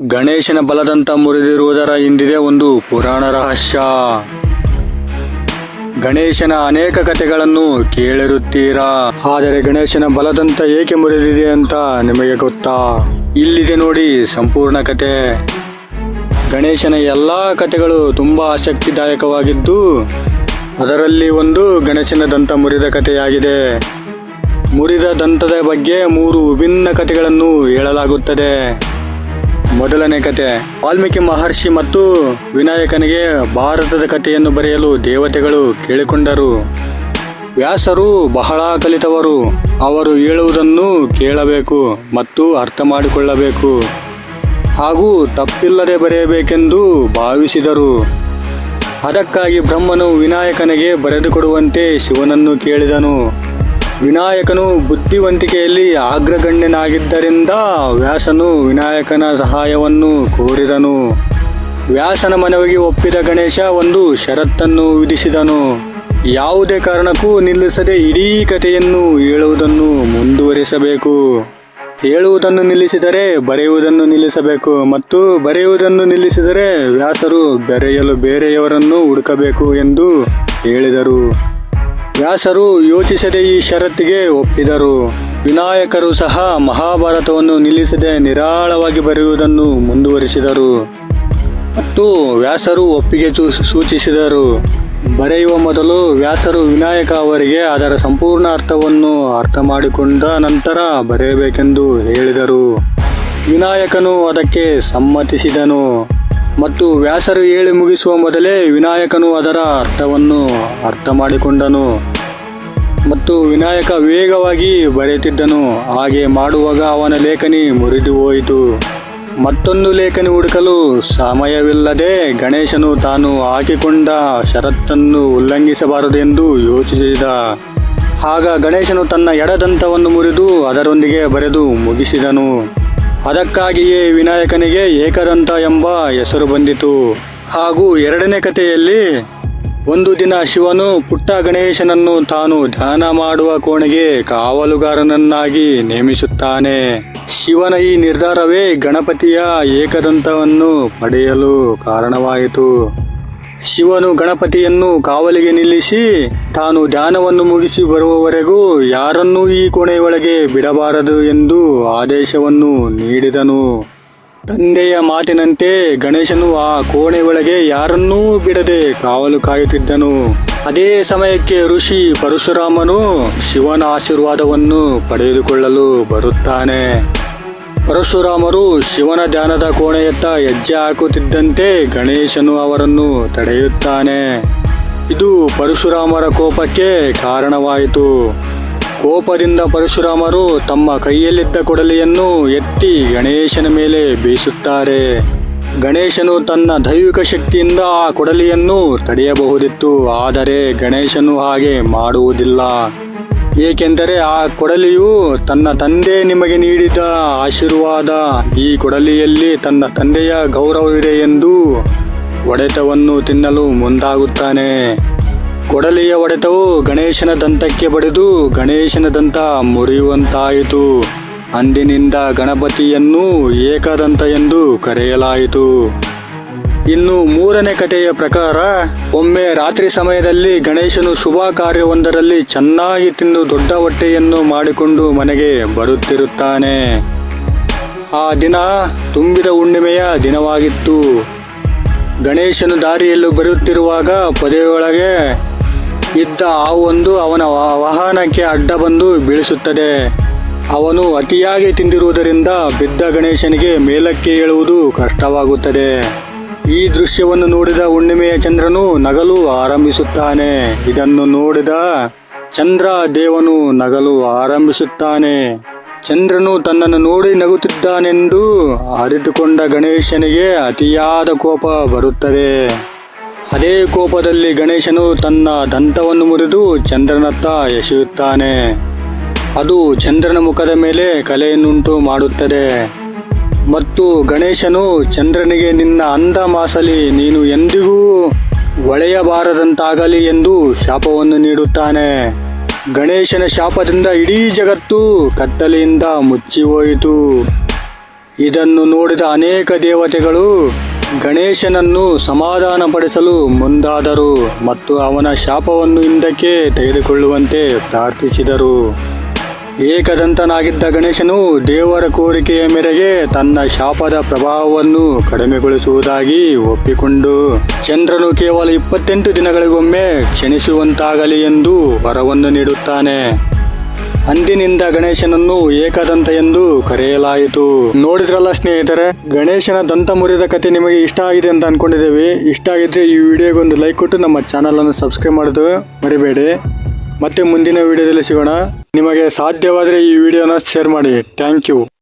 ಗಣೇಶನ ಬಲದಂತ ಮುರಿದಿರುವುದರ ಹಿಂದಿದೆ ಒಂದು ಪುರಾಣ ರಹಸ್ಯ. ಗಣೇಶನ ಅನೇಕ ಕಥೆಗಳನ್ನು ಕೇಳಿರುತ್ತೀರಾ? ಆದರೆ ಗಣೇಶನ ಬಲದಂತ ಏಕೆ ಮುರಿದಿದೆ ಅಂತ ನಿಮಗೆ ಗೊತ್ತಾ? ಇಲ್ಲಿದೆ ನೋಡಿ ಸಂಪೂರ್ಣ ಕತೆ ಗಣೇಶನ ಎಲ್ಲ ಕಥೆಗಳು ತುಂಬಾ ಆಸಕ್ತಿದಾಯಕವಾಗಿದ್ದು, ಅದರಲ್ಲಿ ಒಂದು ಗಣೇಶನ ದಂತ ಮುರಿದ ಕಥೆಯಾಗಿದೆ. ಮುರಿದ ದಂತದ ಬಗ್ಗೆ ಮೂರು ವಿಭಿನ್ನ ಕಥೆಗಳನ್ನು ಹೇಳಲಾಗುತ್ತದೆ. ಮೊದಲನೇ ಕತೆ. ವಾಲ್ಮೀಕಿ ಮಹರ್ಷಿ ಮತ್ತು ವಿನಾಯಕನಿಗೆ ಭಾರತದ ಕಥೆಯನ್ನು ಬರೆಯಲು ದೇವತೆಗಳು ಕೇಳಿಕೊಂಡರು. ವ್ಯಾಸರು ಬಹಳ ಕಲಿತವರು. ಅವರು ಹೇಳುವುದನ್ನು ಕೇಳಬೇಕು ಮತ್ತು ಅರ್ಥ ಮಾಡಿಕೊಳ್ಳಬೇಕು. ಹಾಗೂ ತಪ್ಪಿಲ್ಲದೆ ಬರೆಯಬೇಕೆಂದು ಭಾವಿಸಿದರು. ಅದಕ್ಕಾಗಿ ಬ್ರಹ್ಮನು ವಿನಾಯಕನಿಗೆ ಬರೆದುಕೊಡುವಂತೆ ಶಿವನನ್ನು ಕೇಳಿದನು. ವಿನಾಯಕನು ಬುದ್ಧಿವಂತಿಕೆಯಲ್ಲಿ ಅಗ್ರಗಣ್ಯನಾಗಿದ್ದರಿಂದ ವ್ಯಾಸನು ವಿನಾಯಕನ ಸಹಾಯವನ್ನು ಕೋರಿದನು. ವ್ಯಾಸನ ಮನವಿಗೆ ಒಪ್ಪಿದ ಗಣೇಶ ಒಂದು ಷರತ್ತನ್ನು ವಿಧಿಸಿದನು. ಯಾವುದೇ ಕಾರಣಕ್ಕೂ ನಿಲ್ಲಿಸದೆ ಇಡೀ ಕಥೆಯನ್ನು ಹೇಳುವುದನ್ನು ಮುಂದುವರಿಸಬೇಕು. ಹೇಳುವುದನ್ನು ನಿಲ್ಲಿಸಿದರೆ ಬರೆಯುವುದನ್ನು ನಿಲ್ಲಿಸಬೇಕು ಮತ್ತು ಬರೆಯುವುದನ್ನು ನಿಲ್ಲಿಸಿದರೆ ವ್ಯಾಸರು ಬರೆಯಲು ಬೇರೆಯವರನ್ನು ಹುಡುಕಬೇಕು ಎಂದು ಹೇಳಿದರು. ವ್ಯಾಸರು ಯೋಚಿಸದೆ ಈ ಷರತ್ತಿಗೆ ಒಪ್ಪಿದರು. ವಿನಾಯಕರು ಸಹ ಮಹಾಭಾರತವನ್ನು ನಿಲ್ಲಿಸದೆ ನಿರಾಳವಾಗಿ ಬರೆಯುವುದನ್ನು ಮುಂದುವರಿಸಿದರು. ಮತ್ತು ವ್ಯಾಸರು ಒಪ್ಪಿಗೆ ಸೂಚಿಸಿದರು. ಬರೆಯುವ ಮೊದಲು ವ್ಯಾಸರು ವಿನಾಯಕ ಅವರಿಗೆ ಅದರ ಸಂಪೂರ್ಣ ಅರ್ಥವನ್ನು ಅರ್ಥ ಮಾಡಿಕೊಂಡ ನಂತರ ಬರೆಯಬೇಕೆಂದು ಹೇಳಿದರು. ವಿನಾಯಕನು ಅದಕ್ಕೆ ಸಮ್ಮತಿಸಿದನು. ಮತ್ತು ವ್ಯಾಸರು ಹೇಳಿ ಮುಗಿಸುವ ಮೊದಲೇ ವಿನಾಯಕನು ಅದರ ಅರ್ಥವನ್ನು ಅರ್ಥ ಮಾಡಿಕೊಂಡನು ಮತ್ತು ವಿನಾಯಕ ವೇಗವಾಗಿ ಬರೆಯುತ್ತಿದ್ದನು. ಹಾಗೆ ಮಾಡುವಾಗ ಅವನ ಲೇಖನಿ ಮುರಿದು ಹೋಯಿತು. ಮತ್ತೊಂದು ಲೇಖನಿ ಹುಡುಕಲು ಸಮಯವಿಲ್ಲದೆ ಗಣೇಶನು ತಾನು ಹಾಕಿಕೊಂಡ ಷರತ್ತನ್ನು ಉಲ್ಲಂಘಿಸಬಾರದೆಂದು ಯೋಚಿಸಿದ. ಆಗ ಗಣೇಶನು ತನ್ನ ಎಡದಂತವನ್ನು ಮುರಿದು ಅದರೊಂದಿಗೆ ಬರೆದು ಮುಗಿಸಿದನು. ಅದಕ್ಕಾಗಿಯೇ ವಿನಾಯಕನಿಗೆ ಏಕದಂತ ಎಂಬ ಹೆಸರು ಬಂದಿತು. ಹಾಗೂ ಎರಡನೇ ಕಥೆಯಲ್ಲಿ ಒಂದು ದಿನ ಶಿವನು ಪುಟ್ಟ ಗಣೇಶನನ್ನು ತಾನು ಧ್ಯಾನ ಮಾಡುವ ಕೋಣೆಗೆ ಕಾವಲುಗಾರನನ್ನಾಗಿ ನೇಮಿಸುತ್ತಾನೆ. ಶಿವನ ಈ ನಿರ್ಧಾರವೇ ಗಣಪತಿಯ ಏಕದಂತವನ್ನು ಪಡೆಯಲು ಕಾರಣವಾಯಿತು. ಶಿವನು ಗಣಪತಿಯನ್ನು ಕಾವಲಿಗೆ ನಿಲ್ಲಿಸಿ ತಾನು ಧ್ಯಾನವನ್ನು ಮುಗಿಸಿ ಬರುವವರೆಗೂ ಯಾರನ್ನೂ ಈ ಕೋಣೆಯೊಳಗೆ ಬಿಡಬಾರದು ಎಂದು ಆದೇಶವನ್ನು ನೀಡಿದನು. ತಂದೆಯ ಮಾತಿನಂತೆ ಗಣೇಶನು ಆ ಕೋಣೆಯೊಳಗೆ ಯಾರನ್ನೂ ಬಿಡದೆ ಕಾವಲು ಕಾಯುತ್ತಿದ್ದನು. ಅದೇ ಸಮಯಕ್ಕೆ ಋಷಿ ಪರಶುರಾಮನು ಶಿವನ ಆಶೀರ್ವಾದವನ್ನು ಪಡೆದುಕೊಳ್ಳಲು ಬರುತ್ತಾನೆ. ಪರಶುರಾಮರು ಶಿವನ ಧ್ಯಾನದ ಕೋಣೆಯತ್ತ ಹೆಜ್ಜೆ ಹಾಕುತ್ತಿದ್ದಂತೆ ಗಣೇಶನು ಅವರನ್ನು ತಡೆಯುತ್ತಾನೆ. ಇದು ಪರಶುರಾಮರ ಕೋಪಕ್ಕೆ ಕಾರಣವಾಯಿತು. ಕೋಪದಿಂದ ಪರಶುರಾಮರು ತಮ್ಮ ಕೈಯಲ್ಲಿದ್ದ ಕೊಡಲಿಯನ್ನು ಎತ್ತಿ ಗಣೇಶನ ಮೇಲೆ ಬೀಸುತ್ತಾರೆ. ಗಣೇಶನು ತನ್ನ ದೈವಿಕ ಶಕ್ತಿಯಿಂದ ಆ ಕೊಡಲಿಯನ್ನು ತಡೆಯಬಹುದಿತ್ತು. ಆದರೆ ಗಣೇಶನು ಹಾಗೆ ಮಾಡುವುದಿಲ್ಲ. ಏಕೆಂದರೆ ಆ ಕೊಡಲಿಯು ತನ್ನ ತಂದೆ ನಿಮಗೆ ನೀಡಿದ ಆಶೀರ್ವಾದ. ಈ ಕೊಡಲಿಯಲ್ಲಿ ತನ್ನ ತಂದೆಯ ಗೌರವವಿದೆ ಎಂದು ಒಡೆತವನ್ನು ತಿನ್ನಲು ಮುಂದಾಗುತ್ತಾನೆ. ಕೊಡಲಿಯ ಒಡೆತವು ಗಣೇಶನ ದಂತಕ್ಕೆ ಬಡಿದು ಗಣೇಶನ ದಂತ ಮುರಿಯುವಂತಾಯಿತು. ಅಂದಿನಿಂದ ಗಣಪತಿಯನ್ನು ಏಕದಂತ ಎಂದು ಕರೆಯಲಾಯಿತು. ಇನ್ನು ಮೂರನೇ ಕಥೆಯ ಪ್ರಕಾರ, ಒಮ್ಮೆ ರಾತ್ರಿ ಸಮಯದಲ್ಲಿ ಗಣೇಶನು ಶುಭ ಕಾರ್ಯವೊಂದರಲ್ಲಿ ಚೆನ್ನಾಗಿ ತಿಂದು ದೊಡ್ಡ ಹೊಟ್ಟೆಯನ್ನು ಮಾಡಿಕೊಂಡು ಮನೆಗೆ ಬರುತ್ತಿರುತ್ತಾನೆ. ಆ ದಿನ ತುಂಬಿದ ಹುಣ್ಣಿಮೆಯ ದಿನವಾಗಿತ್ತು. ಗಣೇಶನು ದಾರಿಯಲ್ಲಿ ಬರುತ್ತಿರುವಾಗ ಪೊದೆಯೊಳಗೆ ಇದ್ದ ಹಾವೊಂದು ಅವನ ವಾಹನಕ್ಕೆ ಅಡ್ಡ ಬಂದು ಬೀಳಿಸುತ್ತದೆ. ಅವನು ಅತಿಯಾಗಿ ತಿಂದಿರುವುದರಿಂದ ಬಿದ್ದ ಗಣೇಶನಿಗೆ ಮೇಲಕ್ಕೆ ಏಳುವುದು ಕಷ್ಟವಾಗುತ್ತದೆ. ಈ ದೃಶ್ಯವನ್ನು ನೋಡಿದ ಹುಣ್ಣಿಮೆಯ ಚಂದ್ರನು ನಗಲು ಆರಂಭಿಸುತ್ತಾನೆ. ಇದನ್ನು ನೋಡಿದ ಚಂದ್ರ ದೇವನು ನಗಲು ಆರಂಭಿಸುತ್ತಾನೆ. ಚಂದ್ರನು ತನ್ನನ್ನು ನೋಡಿ ನಗುತ್ತಿದ್ದಾನೆಂದು ಅರಿತುಕೊಂಡ ಗಣೇಶನಿಗೆ ಅತಿಯಾದ ಕೋಪ ಬರುತ್ತದೆ. ಅದೇ ಕೋಪದಲ್ಲಿ ಗಣೇಶನು ತನ್ನ ದಂತವನ್ನು ಮುರಿದು ಚಂದ್ರನತ್ತ ಎಸೆಯುತ್ತಾನೆ. ಅದು ಚಂದ್ರನ ಮುಖದ ಮೇಲೆ ಕಲೆಯನ್ನುಂಟು ಮಾಡುತ್ತದೆ. ಮತ್ತು ಗಣೇಶನು ಚಂದ್ರನಿಗೆ, ನಿನ್ನ ಅಂದ ಮಾಸಲಿ, ನೀನು ಎಂದಿಗೂ ಒಳೆಯಬಾರದಂತಾಗಲಿ ಎಂದು ಶಾಪವನ್ನು ನೀಡುತ್ತಾನೆ. ಗಣೇಶನ ಶಾಪದಿಂದ ಇಡೀ ಜಗತ್ತು ಕತ್ತಲೆಯಿಂದ ಮುಚ್ಚಿ ಹೋಯಿತು ಇದನ್ನು ನೋಡಿದ ಅನೇಕ ದೇವತೆಗಳು ಗಣೇಶನನ್ನು ಸಮಾಧಾನಪಡಿಸಲು ಮುಂದಾದರು ಮತ್ತು ಅವನ ಶಾಪವನ್ನು ಹಿಂದಕ್ಕೆ ತೆಗೆದುಕೊಳ್ಳುವಂತೆ ಪ್ರಾರ್ಥಿಸಿದರು. ಏಕದಂತನಾಗಿದ್ದ ಗಣೇಶನು ದೇವರ ಕೋರಿಕೆಯ ಮೇರೆಗೆ ತನ್ನ ಶಾಪದ ಪ್ರಭಾವವನ್ನು ಕಡಿಮೆಗೊಳಿಸುವುದಾಗಿ ಒಪ್ಪಿಕೊಂಡು, ಚಂದ್ರನು ಕೇವಲ ಇಪ್ಪತ್ತೆಂಟು ದಿನಗಳಿಗೊಮ್ಮೆ ಕ್ಷಣಿಸುವಂತಾಗಲಿ ಎಂದು ವರವನ್ನು ನೀಡುತ್ತಾನೆ. ಅಂದಿನಿಂದ ಗಣೇಶನನ್ನು ಏಕದಂತ ಎಂದು ಕರೆಯಲಾಯಿತು. ನೋಡಿದ್ರಲ್ಲ ಸ್ನೇಹಿತರೆ, ಗಣೇಶನ ದಂತ ಮುರಿದ ಕತೆ ನಿಮಗೆ ಇಷ್ಟ ಆಗಿದೆ ಅಂತ ಅನ್ಕೊಂಡಿದ್ದೇವೆ. ಇಷ್ಟ ಆಗಿದ್ರೆ ಈ ವಿಡಿಯೋಗೆ ಒಂದು ಲೈಕ್ ಕೊಟ್ಟು ನಮ್ಮ ಚಾನಲ್ ಅನ್ನು ಸಬ್ಸ್ಕ್ರೈಬ್ ಮಾಡೋದು ಮರಿಬೇಡಿ. ಮತ್ತೆ ಮುಂದಿನ ವಿಡಿಯೋದಲ್ಲಿ ಸಿಗೋಣ. ನಿಮಗೆ ಸಾಧ್ಯವಾದರೆ ಈ ವಿಡಿಯೋನ ಶೇರ್ ಮಾಡಿ. Thank you.